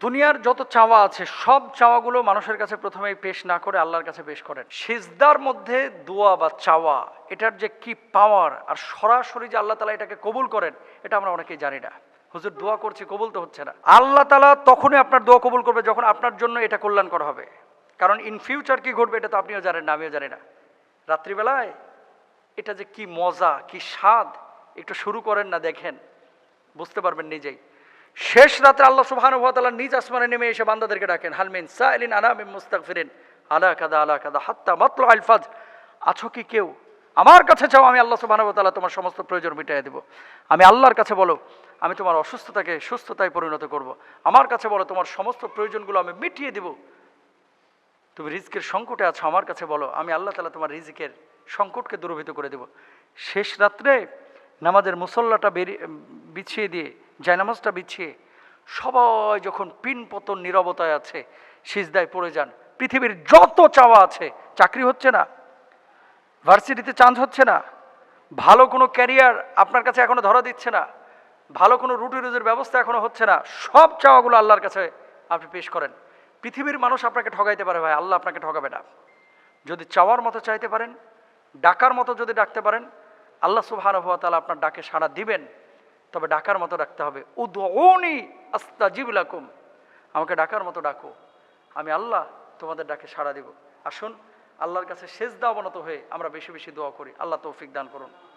দুনিয়ার যত চাওয়া আছে, সব চাওয়াগুলো মানুষের কাছে প্রথমেই পেশ না করে আল্লাহর কাছে পেশ করেন। সিজদার মধ্যে দোয়া বা চাওয়া, এটার যে কি পাওয়ার আর সরাসরি যে আল্লাহ তালা এটাকে কবুল করেন, এটা আমরা অনেকেই জানি না। হুজুর, দোয়া করছি, কবুল তো হচ্ছে না। আল্লাহ তালা তখনই আপনার দোয়া কবুল করবে যখন আপনার জন্য এটা কল্যাণকর হবে। কারণ ইন ফিউচার কি ঘটবে এটা তো আপনিও জানেন না, আমিও জানি না। রাত্রিবেলায় এটা যে কি মজা, কি স্বাদ, একটু শুরু করেন না, দেখেন। বুঝতে পারবেন নিজেই। শেষ রাতে আল্লাহ সুবহান তাআলা নিজ আসমানে নেমে এসে বান্দাদেরকে ডাকেন হালমিন সাইলিন আনামিন মুস্তাগফিরিন? আলা কাদা আলা কাদা, হাত্তা মাতলা আলফাজ আছো কি কেউ? আমার কাছে চাও আমি আল্লাহ সুবহান তাআলা তোমার সমস্ত প্রয়োজন মিটিয়ে দেবো। আমি আল্লাহর কাছে বলো, আমি তোমার অসুস্থতাকে সুস্থতায় পরিণত করব। আমার কাছে বলো, তোমার সমস্ত প্রয়োজনগুলো আমি মিটিয়ে দেব। তুমি রিজিকের সংকটে আছো, আমার কাছে বলো, আমি আল্লাহ তালা তোমার রিজিকের সংকটকে দূরভূত করে দেব। শেষ রাত্রে নামাজের মুসল্লাটা বেরিয়ে বিছিয়ে দিয়ে জায়নামাজটা বিছিয়ে সবাই যখন পিন পতন নিরবতায় আছে, সিজদায় পড়ে যান। পৃথিবীর যত চাওয়া আছে, চাকরি হচ্ছে না, ভার্সিটিতে চান্স হচ্ছে না, ভালো কোনো ক্যারিয়ার আপনার কাছে এখনও ধরা দিচ্ছে না, ভালো কোনো রুটি রুজির ব্যবস্থা এখনও হচ্ছে না, সব চাওয়াগুলো আল্লাহর কাছে আপনি পেশ করেন। পৃথিবীর মানুষ আপনাকে ঠগাইতে পারে ভাই, আল্লাহ আপনাকে ঠকাবে না। যদি চাওয়ার মতো চাইতে পারেন, ডাকার মতো যদি ডাকতে পারেন, আল্লাহ তাআলা আপনার ডাকে সাড়া দিবেন। তবে ডাকার মতো ডাকতে হবে। উদৌনি আস্তা জিবলাকুম আমাকে ডাকার মতো ডাকো। আমি আল্লাহ তোমাদের ডাকে সাড়া দিব। আসুন, আল্লাহর কাছে শেষ দাবনত হয়ে আমরা বেশি বেশি দোয়া করি। আল্লাহ তৌফিক দান করুন।